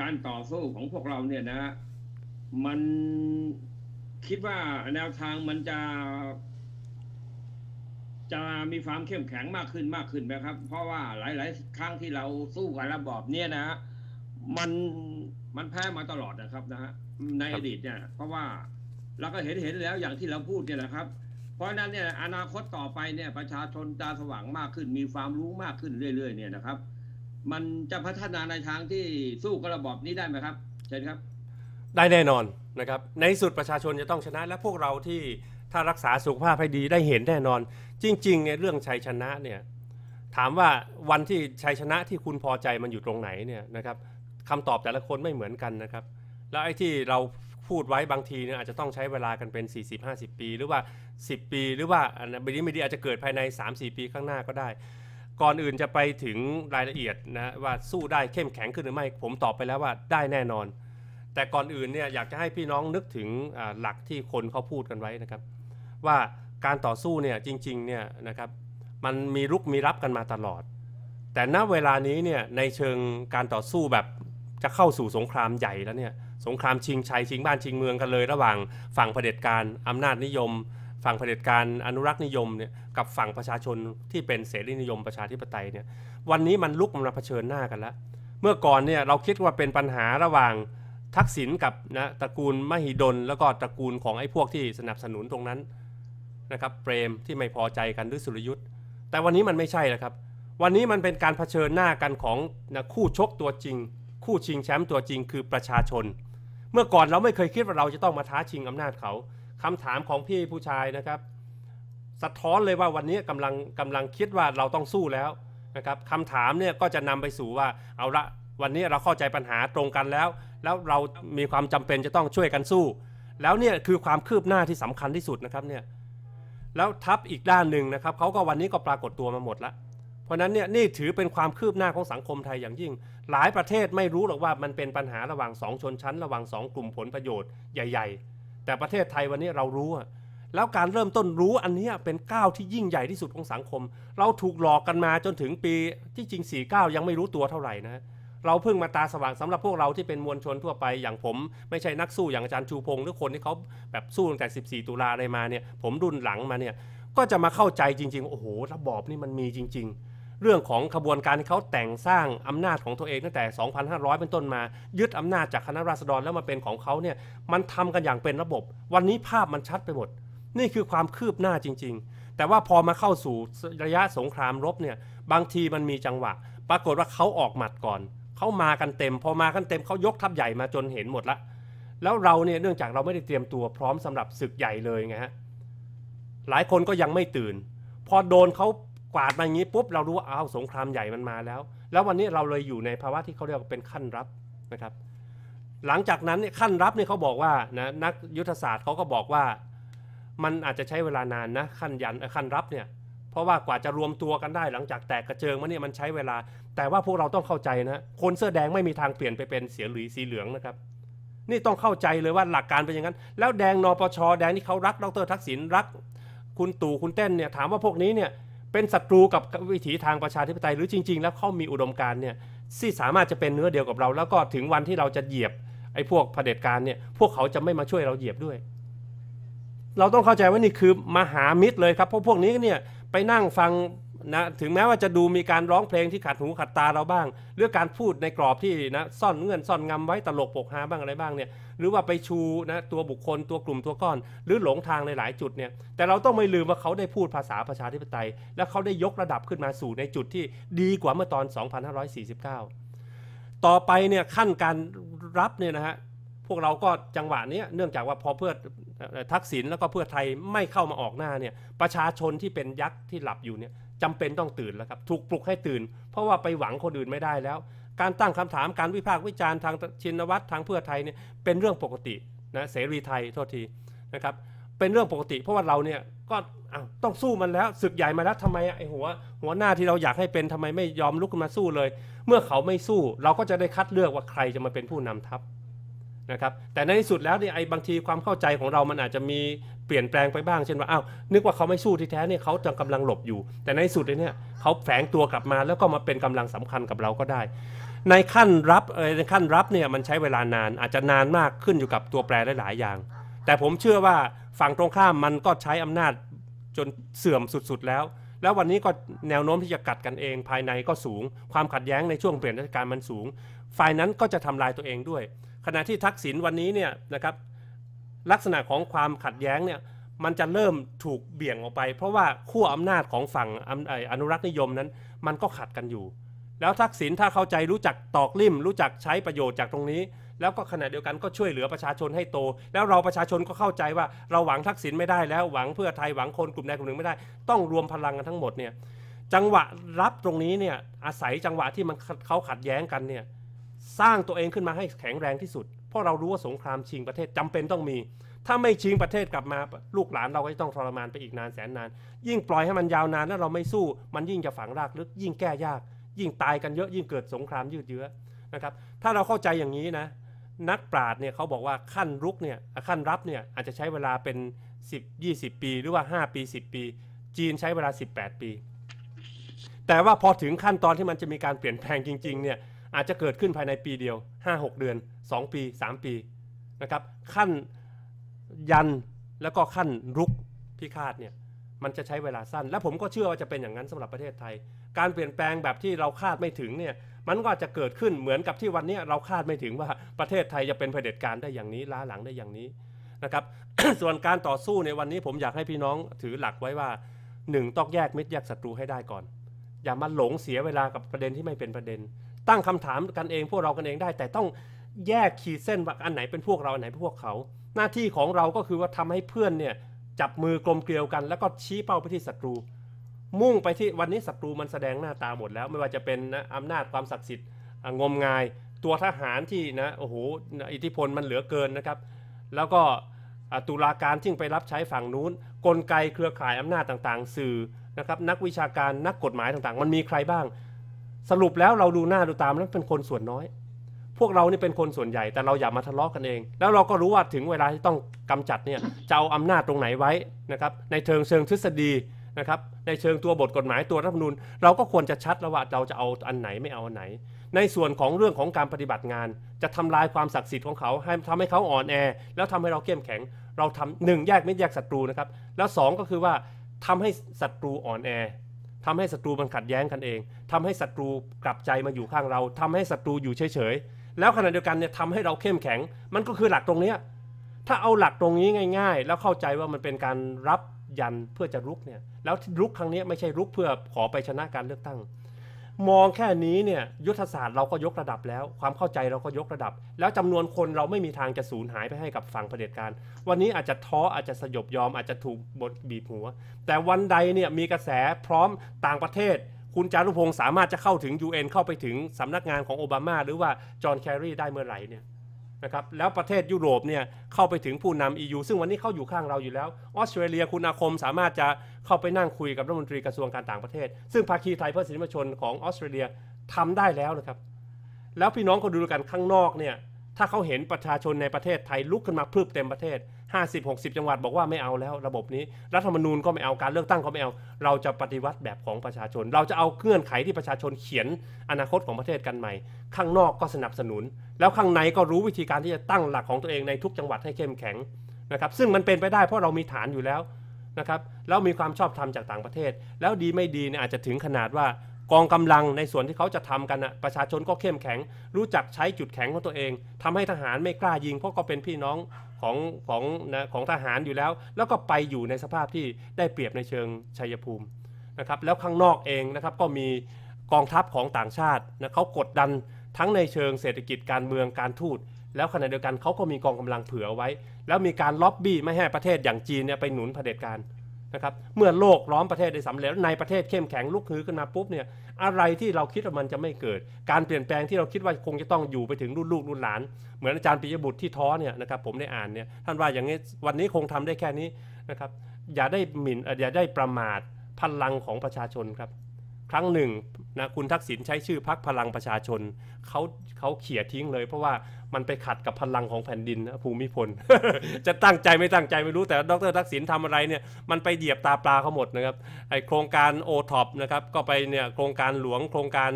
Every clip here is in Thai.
การต่อสู้ของพวกเราเนี่ยนะ มันคิดว่าแนวทางมันจะ จะมีความเข้มแข็งมากขึ้นมากขึ้นไหมครับ เพราะว่าหลาย ๆ ครั้งที่เราสู้กับระบอบเนี่ยนะ มันมันแพ้มาตลอดนะครับนะฮะในอดีตเนี่ย เพราะว่าเราก็เห็นเห็นแล้วอย่างที่เราพูดเนี่ยนะครับ เพราะฉะนั้นเนี่ยอนาคตต่อไปเนี่ยประชาชนตาสว่างมากขึ้น มีความรู้มากขึ้นเรื่อย ๆ เนี่ยนะครับ มันจะพัฒนาในทางที่สู้กับระบอบนี้ได้ไหมครับเชิญครับ ได้แน่นอนนะครับ ในสุดประชาชนจะต้องชนะ และพวกเราที่ถ้ารักษาสุขภาพให้ดีได้เห็นแน่นอน จริงๆเนี่ยเรื่องชัยชนะเนี่ยถามว่าวันที่ชัยชนะที่คุณพอใจมันอยู่ตรงไหนเนี่ยนะครับคำตอบแต่ละคนไม่เหมือนกันนะครับ แล้วไอ้ที่เราพูดไว้บางทีเนี่ยอาจจะต้องใช้เวลากันเป็น 40-50 ปี หรือว่า 10 ปี หรือว่าอันนี้ไม่ดีอาจจะเกิดภายใน 3-4 ปีข้างหน้าก็ได้ ก่อนอื่นจะไปถึงรายละเอียดนะว่าสู้ได้เข้มแข็งขึ้นหรือไม่ ผมตอบไปแล้วว่าได้แน่นอน แต่ก่อนอื่นเนี่ยอยากจะให้พี่น้องนึกถึงหลักที่คนเขาพูดกันไว้นะครับ ว่าการต่อสู้เนี่ยจริงๆเนี่ยนะครับมันมีรุกมีรับกันมาตลอด แต่ณเวลานี้เนี่ยในเชิงการต่อสู้แบบจะเข้าสู่สงครามใหญ่แล้วเนี่ยสงครามชิงชัยชิงบ้านชิงเมืองกันเลย ระหว่างฝั่งเผด็จการอำนาจนิยม ฝั่งเผด็จการอนุรักษ์นิยมเนี่ยกับฝั่งประชาชนที่เป็นเสรีนิยมประชาธิปไตยเนี่ยวันนี้มันลุกมาเผชิญหน้ากันแล้ว เมื่อก่อนเนี่ยเราคิดว่าเป็นปัญหาระหว่างทักษิณกับนะตระกูลมหิดล แล้วก็ตระกูลของไอ้พวกที่สนับสนุนตรงนั้นนะครับเปรมที่ไม่พอใจกันด้วยสุรยุทธ์แต่วันนี้มันไม่ใช่แล้วครับ วันนี้มันเป็นการเผชิญหน้ากันของนะคู่ชกตัวจริง คู่ชิงแชมป์ตัวจริงคือประชาชน เมื่อก่อนเราไม่เคยคิดว่าเราจะต้องมาท้าชิงอำนาจเขา คำถามของพี่ผู้ชายนะครับ สะท้อนเลยว่าวันนี้กำลังกำลังคิดว่าเราต้องสู้แล้วนะครับคำถามเนี่ยก็จะนำไปสู่ว่าเอาละวันนี้เราเข้าใจปัญหาตรงกันแล้ว แล้วเรามีความจำเป็นจะต้องช่วยกันสู้ แล้วเนี่ยคือความคืบหน้าที่สำคัญที่สุดนะครับเนี่ยแล้วทัพอีกด้านหนึ่งนะครับเขาก็วันนี้ก็ปรากฏตัวมาหมดแล้วเพราะนั้นเนี่ยนี่ถือเป็นความคืบหน้าของสังคมไทยอย่างยิ่ง หลายประเทศไม่รู้หรอกว่ามันเป็นปัญหาระหว่างสองชนชั้น ระหว่างสองกลุ่มผลประโยชน์ใหญ่ ๆ แต่ประเทศไทยวันนี้เรารู้แล้วการเริ่มต้นรู้อันนี้เป็นก้าวที่ยิ่งใหญ่ที่สุดของสังคม เราถูกหลอกกันมาจนถึงปีที่จริง 49 ยังไม่รู้ตัวเท่าไหร่นะเราเพิ่งมาตาสว่างสำหรับพวกเราที่เป็นมวลชนทั่วไปอย่างผม ไม่ใช่นักสู้อย่างอาจารย์ชูพงศ์หรือคนที่เขาแบบสู้ตั้งแต่ 14 ตุลาอะไรมาเนี่ยผมรุ่นหลังมาเนี่ยก็จะมาเข้าใจจริง ๆ โอ้โหระบอบนี่มันมีจริง ๆ เรื่องของขบวนการที่เขาแต่งสร้างอำนาจของตัวเองตั้งแต่ 2,500 เป็นต้นมา ยึดอำนาจจากคณะราษฎรแล้วมาเป็นของเขาเนี่ยมันทำกันอย่างเป็นระบบ วันนี้ภาพมันชัดไปหมด นี่คือความคืบหน้าจริง ๆ แต่ว่าพอมาเข้าสู่ระยะสงครามรบเนี่ยบางทีมันมีจังหวะ ปรากฏว่าเขาออกหมัดก่อนเขามากันเต็ม พอมากันเต็มเขายกทัพใหญ่มาจนเห็นหมดละแล้วเราเนี่ยเนื่องจากเราไม่ได้เตรียมตัวพร้อมสำหรับศึกใหญ่เลยไงฮะหลายคนก็ยังไม่ตื่น พอโดนเขา กวาดมาอย่างนี้ปุ๊บเรารู้ว่าอ้าวสงครามใหญ่มันมาแล้ว แล้ววันนี้เราเลยอยู่ในภาวะที่เขาเรียกว่าเป็นขั้นรับนะครับ หลังจากนั้นเนี่ยขั้นรับเนี่ยเขาบอกว่านะนักยุทธศาสตร์เขาก็บอกว่า มันอาจจะใช้เวลานานนะขั้นยันขั้นรับเนี่ยเพราะว่ากว่าจะรวมตัวกันได้หลังจากแตกกระเจิงมาเนี่ยมันใช้เวลา แต่ว่าพวกเราต้องเข้าใจนะคนเสื้อแดงไม่มีทางเปลี่ยนไปเป็นเสียหรือสีเหลืองนะครับนี่ต้องเข้าใจเลยว่าหลักการเป็นอย่างนั้น แล้วแดงนปชแดงที่เขารักดรทักษิณรัก คุณตู่คุณเต้นเนี่ยถามว่าพวกนี้เนี่ย เป็นศัตรูกับวิถีทางประชาธิปไตย หรือจริง ๆ แล้วเขามีอุดมการณ์เนี่ยที่สามารถจะเป็นเนื้อเดียวกับเรา แล้วก็ถึงวันที่เราจะเหยียบไอ้พวกเผด็จการเนี่ยพวกเขาจะไม่มาช่วยเราเหยียบด้วย เราต้องเข้าใจว่านี่คือมหามิตรเลยครับเพราะพวกนี้เนี่ยไปนั่งฟัง นะถึงแม้ว่าจะดูมีการร้องเพลงที่ขัดหูขัดตาเราบ้างหรือการพูดในกรอบที่นะซ่อนเงื่อนซ่อนงำไว้ตลกปกฮาบ้างอะไรบ้างเนี่ยหรือว่าไปชูนะตัวบุคคลตัวกลุ่มตัวก้อน หรือหลงทางในหลายจุดเนี่ยแต่เราต้องไม่ลืมว่าเขาได้พูดภาษาประชาธิปไตย และเขาได้ยกระดับขึ้นมาสู่ในจุดที่ดีกว่าเมื่อตอน 2549 ต่อไปเนี่ยขั้นการรับเนี่ยนะฮะพวกเราก็จังหวะนี้เนื่องจากว่าพอเพื่อทักษิณแล้วก็เพื่อไทยไม่เข้ามาออกหน้าเนี่ยประชาชนที่เป็นยักษ์ที่หลับอยู่เนี่ย จำเป็นต้องตื่นแล้วครับถูกปลุกให้ตื่น เพราะว่าไปหวังคนอื่นไม่ได้แล้ว การตั้งคำถามการวิพากษ์วิจารณ์ทางชินวัตรทางเพื่อไทยเนี่ยเป็นเรื่องปกตินะเสรีไทยโทษทีนะครับเป็นเรื่องปกติ เพราะว่าเราเนี่ยก็ต้องสู้มันแล้วศึกใหญ่มาแล้วทำไมไอ้หัวหัวหน้าที่เราอยากให้เป็นทำไมไม่ยอมลุกขึ้นมาสู้เลย เมื่อเขาไม่สู้ เราก็จะได้คัดเลือกว่าใครจะมาเป็นผู้นำทัพนะครับแต่ในที่สุดแล้วเนี่ยไอ้บางทีความเข้าใจของเรามันอาจจะมี ปลี่ยนแปลงไปบ้างเช่นว่าอ้าวนึกว่าเขาไม่สู้ที่แท้เนี่ยเขาจะกำลังหลบอยู่ แต่ในสุดเนี่ยเขาแฝงตัวกลับมาแล้วก็มาเป็นกำลังสำคัญกับเราก็ได้ ในขั้นรับในขั้นรับเนี่ยมันใช้เวลานานอาจจะนานมากขึ้นอยู่กับตัวแปรหลายๆอย่าง แต่ผมเชื่อว่าฝั่งตรงข้ามมันก็ใช้อำนาจจนเสื่อมสุดๆแล้ว แล้ววันนี้ก็แนวโน้มที่จะกัดกันเอง ภายในก็สูง ความขัดแย้งในช่วงเปลี่ยนราชการมันสูง ฝ่ายนั้นก็จะทำลายตัวเองด้วย ขณะที่ทักษิณวันนี้เนี่ยนะครับ ลักษณะของความขัดแย้งเนี่ยมันจะเริ่มถูกเบี่ยงออกไป เพราะว่าขั้วอำนาจของฝั่งอออนุรักษ์นิยมนั้น มันก็ขัดกันอยู่ แล้วทักษิณถ้าเข้าใจรู้จักตอกลิ่ม รู้จักใช้ประโยชน์จากตรงนี้ แล้วก็ขณะเดียวกันก็ช่วยเหลือประชาชนให้โต แล้วเราประชาชนก็เข้าใจว่าเราหวังทักษิณไม่ได้แล้วหวังเพื่อไทยหวังคนกลุ่มใดกลุ่มหนึ่งไม่ได้ ต้องรวมพลังกันทั้งหมดเนี่ยจังหวะรับตรงนี้เนี่ยอาศัยจังหวะที่มันเขาขัดแย้งกันเนี่ยสร้างตัวเองขึ้นมาให้แข็งแรงที่สุด เพราะเรารู้ว่าสงครามชิงประเทศจำเป็นต้องมี ถ้าไม่ชิงประเทศกลับมาลูกหลานเราก็จะต้องทรมานไปอีกนานแสนนาน ยิ่งปล่อยให้มันยาวนานแล้วเราไม่สู้ มันยิ่งจะฝังรากลึก ยิ่งแก้ยาก ยิ่งตายกันเยอะยิ่งเกิดสงครามยืดเยื้อนะครับ ถ้าเราเข้าใจอย่างนี้นะนักปราชญ์เนี่ยเขาบอกว่าขั้นรุกเนี่ยขั้นรับเนี่ยอาจจะใช้เวลาเป็น 10 20 ปีหรือว่า 5 ปี 10 ปี จีนใช้เวลา 18 ปี แต่ว่าพอถึงขั้นตอนที่มันจะมีการเปลี่ยนแปลงจริงๆเนี่ยอาจจะเกิดขึ้นภายในปีเดียว 5-6 เดือน 2 ปี 3 ปีนะครับขั้นยันแล้วก็ขั้นรุกพิฆาตเนี่ยมันจะใช้เวลาสั้น และผมก็เชื่อว่าจะเป็นอย่างนั้นสำหรับประเทศไทย การเปลี่ยนแปลงแบบที่เราคาดไม่ถึงเนี่ยมันก็จจะเกิดขึ้นเหมือนกับที่วันนี้เราคาดไม่ถึงว่าประเทศไทยจะเป็นเผด็จการได้อย่างนี้ล้าหลังได้อย่างนี้นะครับส่วนการต่อสู้ในวันนี้ผมอยากให้พี่น้องถือหลักไว้ว่าหนึ่งต้องแยกมิตรแยกศัตรูให้ได้ก่อน อย่ามาหลงเสียเวลากับประเด็นที่ไม่เป็นประเด็น ตั้งคำถามกันเองพวกเรากันเองได้ แต่ต้องแยกขีดเส้นว่าอันไหนเป็นพวกเรา อันไหนเป็นพวกเขา หน้าที่ของเราก็คือว่าทำให้เพื่อนเนี่ยจับมือกลมเกลียวกัน แล้วก็ชี้เป้าไปที่ศัตรู มุ่งไปที่วันนี้ศัตรูมันแสดงหน้าตาหมดแล้ว ไม่ว่าจะเป็นนะอำนาจความศักดิ์สิทธิ์งมงาย ตัวทหารที่นะโอ้โหอิทธิพลมันเหลือเกินนะครับ แล้วก็ตุลาการที่ไปรับใช้ฝั่งนู้น กลไกเครือข่ายอำนาจต่างๆ สื่อนะครับนักวิชาการนักกฎหมายต่างๆ มันมีใครบ้าง สรุปแล้วเราดูหน้าดูตามแล้วเป็นคนส่วนน้อย พวกเรานี่เป็นคนส่วนใหญ่แต่เราอย่ามาทะเลาะกันเอง แล้วเราก็รู้ว่าถึงเวลาที่ต้องกำจัดเนี่ยจะเอาอำนาจตรงไหนไว้นะครับในเชิงเชิงทฤษฎีนะครับในเชิงตัวบทกฎหมายตัวรัฐธรรมนูญเราก็ควรจะชัดแล้วว่าเราจะเอาอันไหนไม่เอาอันไหน ในส่วนของเรื่องของการปฏิบัติงาน จะทำลายความศักดิ์สิทธิ์ของเขาให้ทำให้เขาอ่อนแอ แล้วทำให้เราเข้มแข็ง เราทำหนึ่งแยกไมิตรแยกศัตรูนะครับแล้วสองก็คือว่าทำให้ศัตรูอ่อนแอ ทำให้ศัตรูมันขัดแย้งกันเองทำให้ศัตรูกลับใจมาอยู่ข้างเราทำให้ศัตรูอยู่เฉยๆ แล้วขณะเดียวกันเนี่ยทำให้เราเข้มแข็ง มันก็คือหลักตรงเนี้ยถ้าเอาหลักตรงนี้ง่าย ๆ แล้วเข้าใจว่ามันเป็นการรับยันเพื่อจะรุกเนี่ย แล้วรุกครั้งนี้ไม่ใช่รุกเพื่อขอไปชนะการเลือกตั้ง มองแค่นี้เนี่ยยุทธศาสตร์เราก็ยกระดับแล้ว ความเข้าใจเราก็ยกระดับ แล้วจำนวนคนเราไม่มีทางจะสูญหายไปให้กับฝั่งเผด็จการ วันนี้อาจจะท้ออาจจะสยบยอมอาจจะถูกบดบีบหัว แต่วันใดเนี่ยมีกระแสพร้อมต่างประเทศ คุณจารุพงศ์สามารถจะเข้าถึง UN เข้าไปถึงสำนักงานของโอบามา หรือว่าจอห์นแครีได้เมื่อไหร่เนี่ย นะครับแล้วประเทศยุโรปเนี่ยเข้าไปถึงผู้นำ EU ซึ่งวันนี้เขาอยู่ข้างเราอยู่แล้ว ออสเตรเลียคุณอาคมสามารถจะเข้าไปนั่งคุยกับรัฐมนตรีกระทรวงการต่างประเทศ ซึ่งภาคีไทยเพื่อสิทธิมชนของออสเตรเลียทำได้แล้วนะครับ แล้วพี่น้องก็ดูกันข้างนอกเนี่ยถ้าเขาเห็นประชาชนในประเทศไทยลุกขึ้นมาพรึบเต็มประเทศ 50-60 จังหวัดบอกว่าไม่เอาแล้วระบบนี้ รัฐธรรมนูญก็ไม่เอาการเลือกตั้งก็ไม่เอา เราจะปฏิวัติแบบของประชาชน เราจะเอาเงื่อนไขที่ประชาชนเขียนอนาคตของประเทศกันใหม่ ข้างนอกก็สนับสนุน แล้วข้างในก็รู้วิธีการที่จะตั้งหลักของตัวเองในทุกจังหวัดให้เข้มแข็งนะครับซึ่งมันเป็นไปได้เพราะเรามีฐานอยู่แล้วนะครับแล้วมีความชอบธรรมจากต่างประเทศ แล้วดีไม่ดีเนี่ยอาจจะถึงขนาดว่ากองกำลังในส่วนที่เขาจะทำกันนะประชาชนก็เข้มแข็ง รู้จักใช้จุดแข็งของตัวเองทำให้ทหารไม่กล้ายิงเพราะก็เป็นพี่น้อง ของของนะของทหารอยู่แล้ว แล้วก็ไปอยู่ในสภาพที่ได้เปรียบในเชิงชัยภูมินะครับแล้วข้างนอกเองนะครับก็มีกองทัพของต่างชาตินะเขากดดันทั้งในเชิงเศรษฐกิจการเมืองการทูตแล้วขณะเดียวกันเขาก็มีกองกำลังเผื่อไว้ แล้วมีการล็อบบี้ไม่ให้ประเทศอย่างจีนเนี่ยไปหนุนเผด็จการ นะครับเมื่อโลกล้อมประเทศได้สำเร็จในประเทศเข้มแข็งลุกฮือขึ้นมาปุ๊บเนี่ยอะไรที่เราคิดว่ามันจะไม่เกิด การเปลี่ยนแปลงที่เราคิดว่าคงจะต้องอยู่ไปถึงรุ่นลูกรุ่นหลาน เหมือนอาจารย์ปิยบุตรที่ท้อเนี่ยนะครับผมได้อ่านเนี่ยท่านว่าอย่างนี้วันนี้คงทำได้แค่นี้นะครับอย่าได้หมิ่นอย่าได้ประมาทพลังของประชาชนครับ ครั้งหนึ่งนะคุณทักษิณใช้ชื่อพักพลังประชาชนเขาเขาเขี่ยทิ้งเลย เพราะว่ามันไปขัดกับพลังของแผ่นดินภูมิพล จะตั้งใจไม่ตั้งใจไม่รู้แต่ดรทักษิณทำอะไรเนี่ยมันไปเหยียบตาปลาเขาหมดนะครับไอโครงการโอท็อปนะครับก็ไปเนี่ยโครงการหลวงโครงการ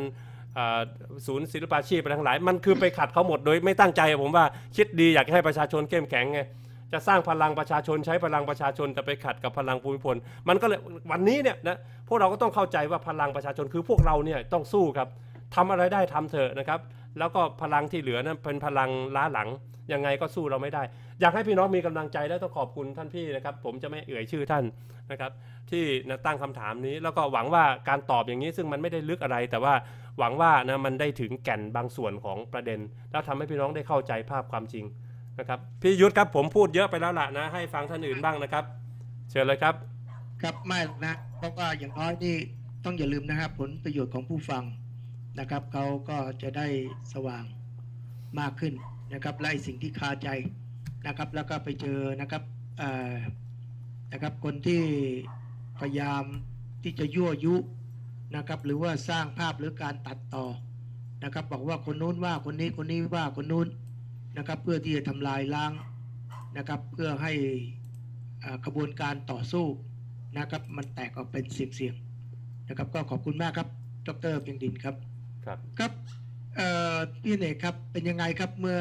ศูนย์ศิลปาชีพไปทั้งหลาย มันคือไปขัดเขาหมดโดยไม่ตั้งใจผมว่าคิดดีอยากให้ประชาชนเข้มแข็งไงจะสร้างพลังประชาชนใช้พลังประชาชนแต่ไปขัดกับพลังภูมิพล มันก็เลยวันนี้เนี่ยนะ พวกเราก็ต้องเข้าใจว่าพลังประชาชนคือพวกเราเนี่ยต้องสู้ครับทำอะไรได้ทำเถอะนะครับ แล้วก็พลังที่เหลือนั้นเป็นพลังล้าหลังยังไงก็สู้เราไม่ได้ อยากให้พี่น้องมีกำลังใจและต้องขอบคุณท่านพี่นะครับ ผมจะไม่เอ่ยชื่อท่านนะครับ ที่นะตั้งคำถามนี้ แล้วก็หวังว่าการตอบอย่างนี้ซึ่งมันไม่ได้ลึกอะไร แต่ว่าหวังว่านะมันได้ถึงแก่นบางส่วนของประเด็น แล้วทำให้พี่น้องได้เข้าใจภาพความจริงนะครับพี่ยุทธครับผมพูดเยอะไปแล้วล่ะนะ ให้ฟังท่านอื่นบ้างนะครับ เชิญเลยครับ ครับไม่หรอกนะเพราะว่าอย่างน้อยนี่ต้องอย่าลืมนะครับ ผลประโยชน์ของผู้ฟังนะครับเขาก็จะได้สว่างมากขึ้นนะครับและไอ้สิ่งที่คาใจนะครับ แล้วก็ไปเจอนะครับนะครับคนที่พยายามที่จะยั่วยุนะครับ หรือว่าสร้างภาพหรือการตัดต่อนะครับ บอกว่าคนนู้นว่าคนนี้คนนี้ว่าคนนู้นนะครับ เพื่อที่จะทำลายล้างนะครับ เพื่อให้กระบวนการต่อสู้ นะครับ มันแตกออกเป็นเสียงๆนะครับ ก็ขอบคุณมากครับ ดรเพียงดินครับ ครับ ครับเอ่อพี่เนกครับ เป็นยังไงครับเมื่อ